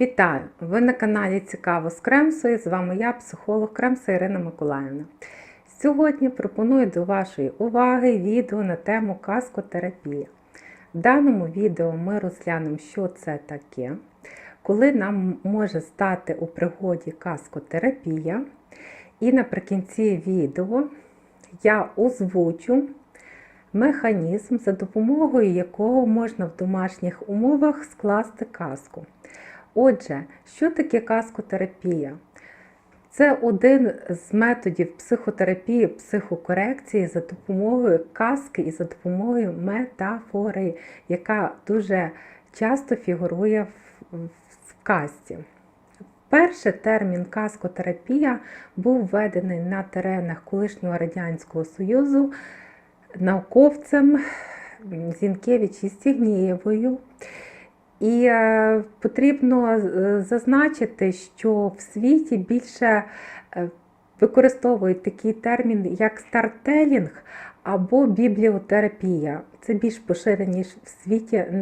Вітаю! Ви на каналі Цікаво з Кремсою. З вами я, психолог Кремса Ірина Миколаївна. Сьогодні пропоную до вашої уваги відео на тему казкотерапія. В даному відео ми розглянемо, що це таке, коли нам може стати у пригоді казкотерапія. І наприкінці відео я озвучу механізм, за допомогою якого можна в домашніх умовах скласти казку. Отже, що таке казкотерапія? Це один з методів психотерапії, психокорекції за допомогою казки і за допомогою метафори, яка дуже часто фігурує в, в казці. Перший термін казкотерапія був введений на теренах колишнього Радянського Союзу науковцем Зінкевич і Стігнієвою. І е, потрібно зазначити, що в світі більше е, використовують такий термін, як стартелінг або бібліотерапія. Це більш поширені в світі е,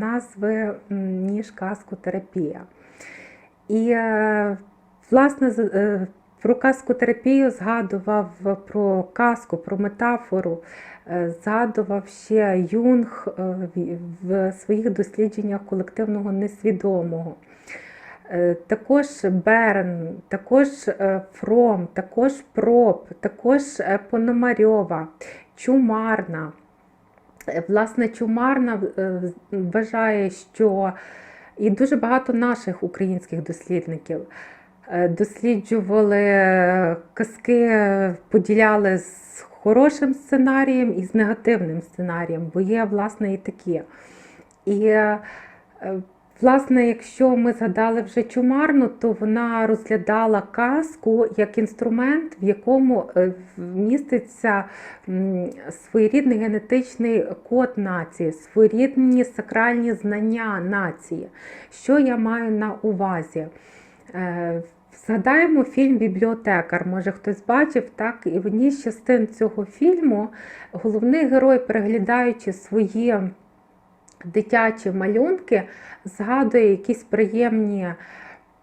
назви, ніж казкотерапія. І, власне, про казкотерапію згадував про казку, про метафору, згадував ще Юнг в своїх дослідженнях колективного несвідомого. Також Берн, також Фром, також Проб, також Пономарьова, Чумарна. Власне, Чумарна вважає, що і дуже багато наших українських дослідників досліджували казки, поділяли з хорошим сценарієм і з негативним сценарієм, бо є, власне, і такі. І, власне, якщо ми згадали вже чумарну, то вона розглядала казку як інструмент, в якому міститься своєрідний генетичний код нації, своєрідні сакральні знання нації. Що я маю на увазі? Згадаємо фільм Бібліотекар. Може хтось бачив, так? І в одній з частин цього фільму головний герой, переглядаючи свої дитячі малюнки, згадує якісь приємні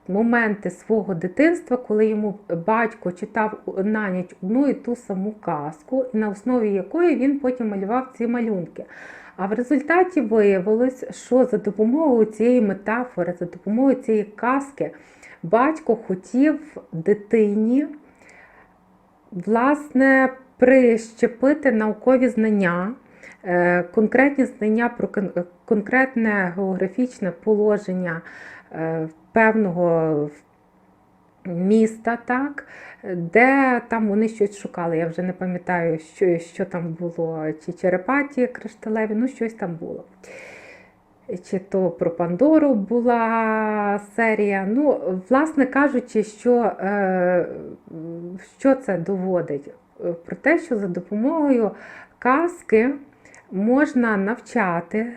моменти свого дитинства, коли йому батько читав на ніч одну і ту саму казку, на основі якої він потім малював ці малюнки. А в результаті виявилось, що за допомогою цієї метафори, за допомогою цієї казки, батько хотів дитині, власне, прищепити наукові знання, конкретні знання про конкретне географічне положення певного міста, так, де там вони щось шукали. Я вже не пам'ятаю, що що там було, чи черепаті кришталеві, ну щось там було. Чи то про Пандору була серія. Ну, власне кажучи, що, що це доводить? Про те, що за допомогою казки можна навчати,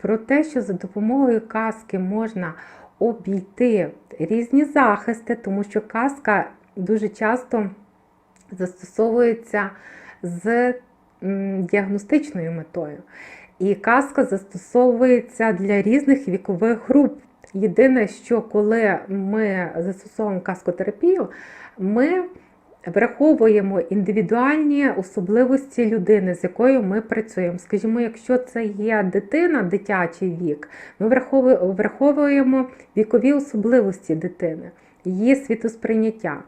про те, що за допомогою казки можна обійти різні захисти, тому що казка дуже часто застосовується з діагностичною метою. І казка застосовується для різних вікових груп. Єдине, що коли ми застосовуємо казкотерапію, ми враховуємо індивідуальні особливості людини, з якою ми працюємо. Скажімо, якщо це є дитина, дитячий вік, ми враховуємо вікові особливості дитини, її світосприйняття.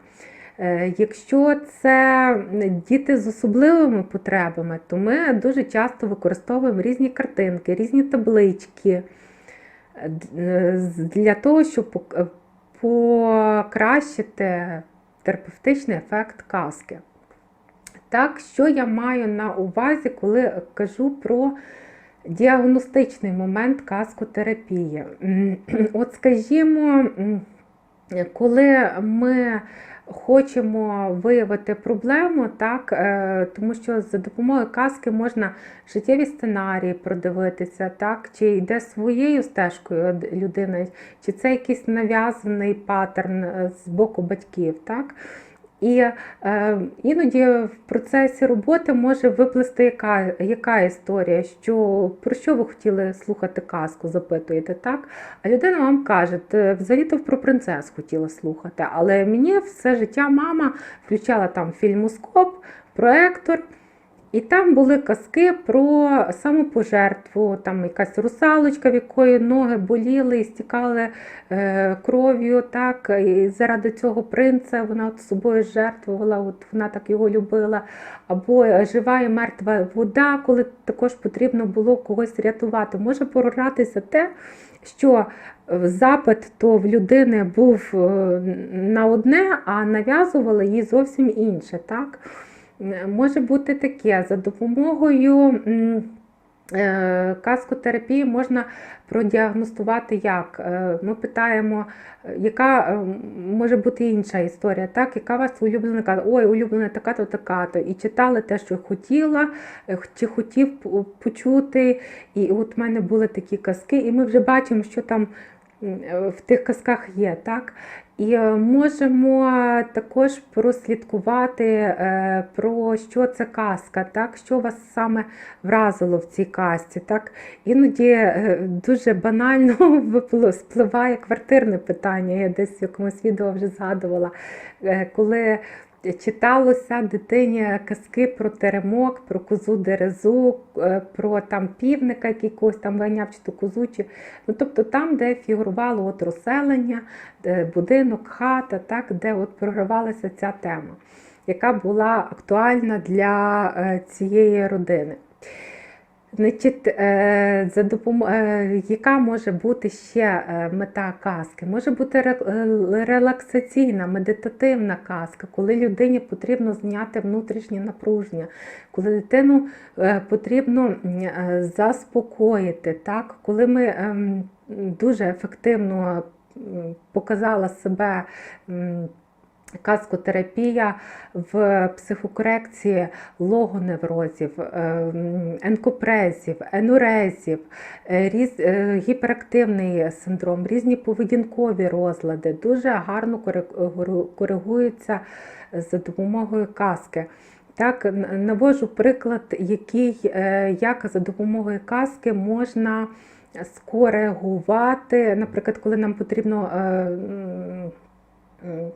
Якщо це діти з особливими потребами, то ми дуже часто використовуємо різні картинки, різні таблички для того, щоб покращити терапевтичний ефект казки. Так, що я маю на увазі, коли кажу про діагностичний момент казкотерапії? От, скажімо, коли ми хочемо виявити проблему, так, тому що за допомогою казки можна життєві сценарії продивитися, так, чи йде своєю стежкою людина, чи це якийсь нав'язаний паттерн з боку батьків. так. І е, іноді в процесі роботи може виплисти яка, яка історія, що про що ви хотіли слухати казку, запитуєте, так? А людина вам каже, «Ти взагалі-то про принцес хотіла слухати. Але мені все життя мама включала там фільмоскоп, проектор. І там були казки про самопожертву, там якась русалочка, в якої ноги боліли і стікали е, кров'ю. так, І заради цього принца вона от собою жертвувала, от вона так його любила. Або жива і мертва вода, коли також потрібно було когось рятувати. Може програтися те, що запит то в людини був е, на одне, а нав'язували їй зовсім інше. так. Може бути таке, за допомогою е, каскотерапії можна продіагностувати як. Е, ми питаємо, яка е, може бути інша історія, так? яка вас улюблена казка? Ой, улюблена така-то, така-то. І читали те, що хотіла, чи хотів почути. І от в мене були такі казки, і ми вже бачимо, що там в тих казках є. так? І е, можемо також прослідкувати, е, про що це казка, так? що вас саме вразило в цій казці. Так? Іноді е, дуже банально спливає квартирне питання. Я десь в якомусь відео вже згадувала, коли читалося дитині казки про теремок, про козу дерезу, е, про там півника, який когось там виняв чи то козу. Чи... Ну, тобто там, де фігурувало от розселення, будинок, хата, так, де от програвалася ця тема, яка була актуальна для е, цієї родини. Значить, е, за допом... Е, яка може бути ще е, мета казки? Може бути релаксаційна, медитативна казка, коли людині потрібно зняти внутрішнє напруження, коли дитину потрібно заспокоїти, так? коли ми ем, дуже ефективно показала себе. Каскотерапія в психокорекції логоневрозів, е, енкопрезів, енурезів, е, різ, е, гіперактивний синдром, різні поведінкові розлади дуже гарно коригуються за допомогою каски. Так, Навожу приклад, який, як за допомогою каски можна скоригувати, наприклад, коли нам потрібно Е,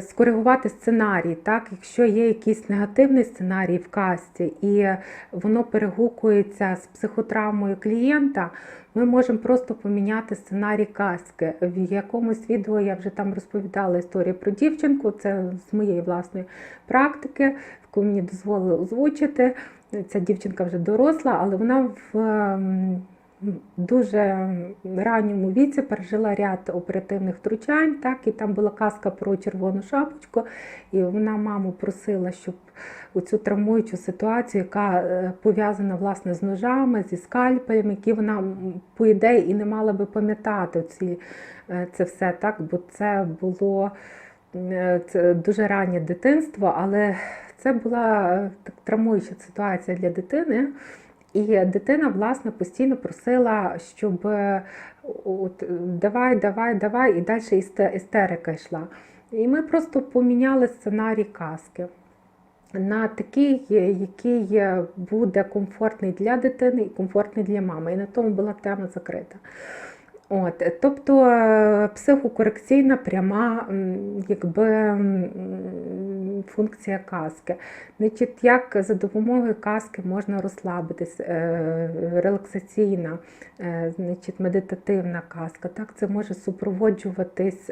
скоригувати сценарій, так? якщо є якийсь негативний сценарій в касті і воно перегукується з психотравмою клієнта, ми можемо просто поміняти сценарій казки. В якомусь відео я вже там розповідала історію про дівчинку, це з моєї власної практики, яку мені дозволили озвучити. Ця дівчинка вже доросла, але вона в дуже ранньому віці пережила ряд оперативних втручань, так, і там була казка про червону шапочку, і вона маму просила, щоб у цю травмуючу ситуацію, яка е, пов'язана власне з ножами, зі скальпелем, які вона, по ідеї, і не мала би пам'ятати ці, е, це все, так, бо це було е, це дуже раннє дитинство, але це була так, травмуюча ситуація для дитини. І дитина, власне, постійно просила, щоб е, от, давай, давай, давай, і далі істерика йшла. І ми просто поміняли сценарій казки на такий, який буде комфортний для дитини і комфортний для мами. І на тому була тема закрита. От, Тобто е, психокорекційна пряма якби, функція казки. Значить, Як за допомогою казки можна розслабитись, е, релаксаційна, е, значить, медитативна казка. Так, Це може супроводжуватись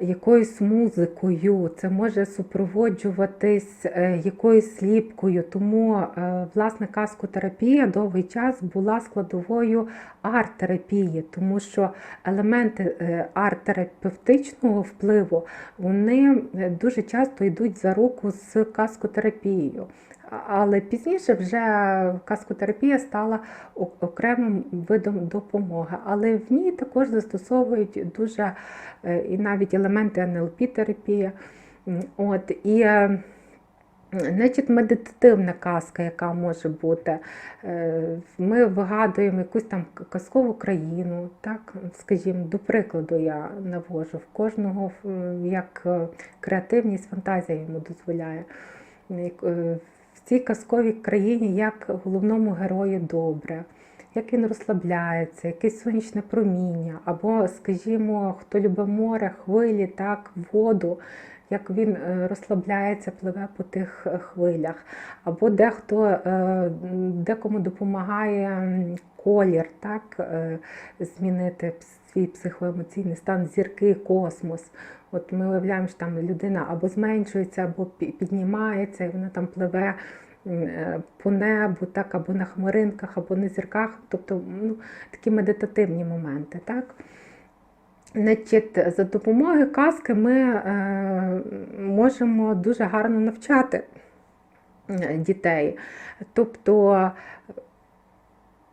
якоюсь музикою, це може супроводжуватись е, якоюсь сліпкою. Тому, е, власне, каскотерапія довгий час була складовою арт-терапії, тому що елементи е, арт-терапевтичного впливу вони дуже часто йдуть за руку з каскотерапією. Але пізніше вже каскотерапія стала окремим видом допомоги. Але в ній також застосовують дуже і навіть елементи НЛП-терапії. От, І е, Значить, медитативна казка, яка може бути. Е, Ми вигадуємо якусь там казкову країну, так, скажімо, до прикладу, я навожу. В кожного е, як е, креативність, фантазія йому дозволяє. Цій казковій країні як головному герою добре, як він розслабляється, якесь сонячне проміння, або, скажімо, хто любить море, хвилі, так, воду як він е, розслабляється, пливе по тих е, хвилях, або дехто е, декому допомагає колір, так, змінити свій психоемоційний стан, зірки, космос. От ми уявляємо, що там людина або зменшується, або піднімається, і вона там пливе е, по небу, так, або на хмаринках, або на зірках, тобто ну, такі медитативні моменти. Так? Значить, за допомогою казки ми е, можемо дуже гарно навчати е, дітей. Тобто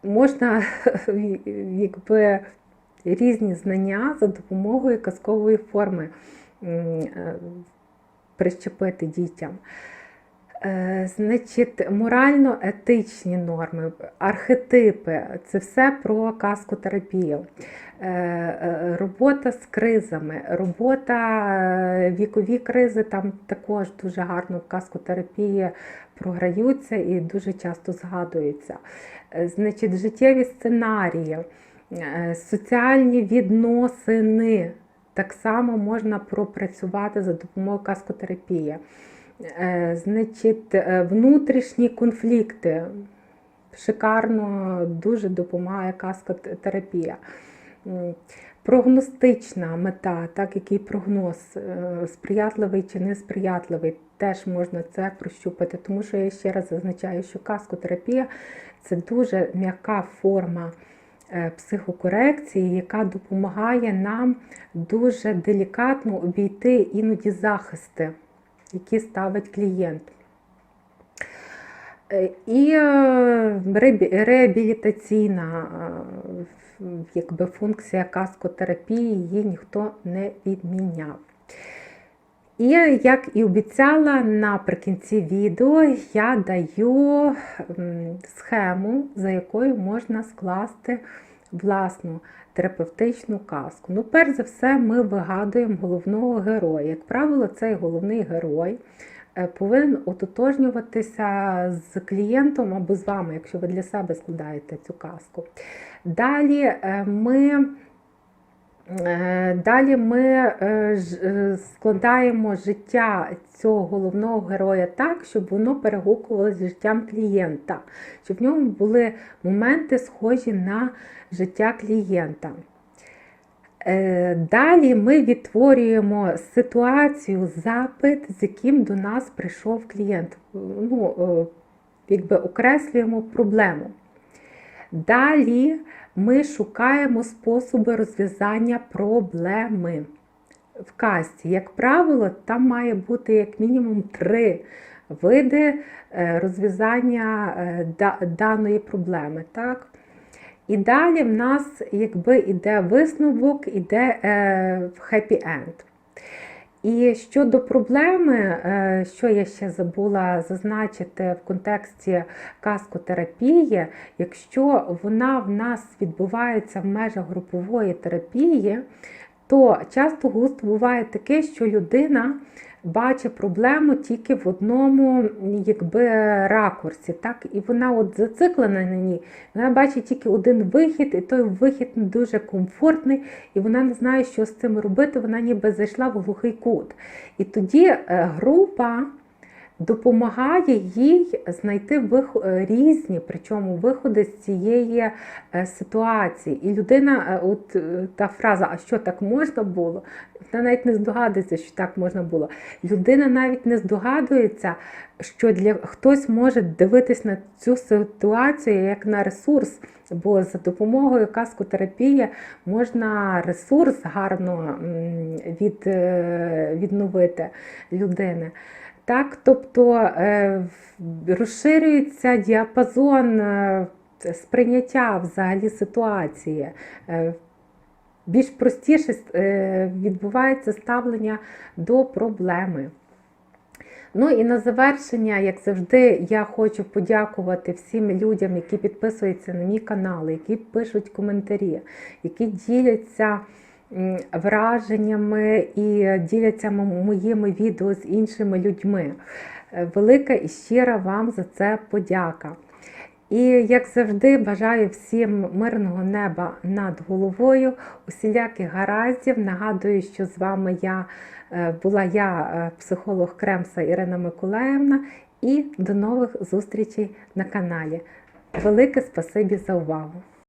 можна якби, різні знання за допомогою казкової форми е, прищепити дітям. Е, Значить, морально-етичні норми, архетипи це все про казкотерапію. Е, Робота з кризами, робота вікові кризи там також дуже гарно в казкотерапії програються і дуже часто згадуються. Значить, життєві сценарії, соціальні відносини так само можна пропрацювати за допомогою казкотерапії. Е, Значить, е, внутрішні конфлікти. Шикарно дуже допомагає каскотерапія. Прогностична мета, так, який прогноз, е, сприятливий чи несприятливий, теж можна це прощупати, тому що я ще раз зазначаю, що каскотерапія це дуже м'яка форма е, психокорекції, яка допомагає нам дуже делікатно обійти іноді захисти які ставить клієнт. Е, І е, реабілітаційна е, якби, функція каскотерапії її ніхто не відміняв. І як і обіцяла, наприкінці відео я даю схему, за якою можна скласти власну терапевтичну казку. Ну, перш за все, ми вигадуємо головного героя. Як правило, цей головний герой е, повинен ототожнюватися з клієнтом або з вами, якщо ви для себе складаєте цю казку. Далі е, ми. Е, Далі ми е, е, складаємо життя цього головного героя так, щоб воно перегукувалося з життям клієнта, щоб в ньому були моменти схожі на життя клієнта. Далі ми відтворюємо ситуацію, запит, з яким до нас прийшов клієнт. Ну, якби окреслюємо проблему. Далі ми шукаємо способи розв'язання проблеми в касті. Як правило, там має бути як мінімум три види е, розв'язання е, даної проблеми. Так? І далі в нас якби іде висновок, іде хеппі-енд. І щодо проблеми, е, що я ще забула зазначити в контексті каскотерапії, якщо вона в нас відбувається в межах групової терапії, то часто густо буває таке, що людина бачить проблему тільки в одному якби, ракурсі, так? і вона от зациклена на ній, вона бачить тільки один вихід, і той вихід не дуже комфортний, і вона не знає, що з цим робити, вона ніби зайшла в глухий кут. І тоді е, група допомагає їй знайти вих- е, різні, причому виходи з цієї е, ситуації. І людина, е, от та фраза, а що так можна було? Вона навіть не здогадується, що так можна було. Людина навіть не здогадується, що для хтось може дивитись на цю ситуацію як на ресурс, бо за допомогою каскотерапії можна ресурс гарно від, відновити людини. Так, тобто е, розширюється діапазон е, сприйняття взагалі ситуації. Е, Більш простіше відбувається ставлення до проблеми. Ну і на завершення, як завжди, я хочу подякувати всім людям, які підписуються на мій канал, які пишуть коментарі, які діляться враженнями і діляться моїми відео з іншими людьми. Е, Велика і щира вам за це подяка. І як завжди, бажаю всім мирного неба над головою, усіляких гараздів. Нагадую, що з вами я е, була я, е, психолог Кремса Ірина Миколаївна, і до нових зустрічей на каналі. Велике спасибі за увагу!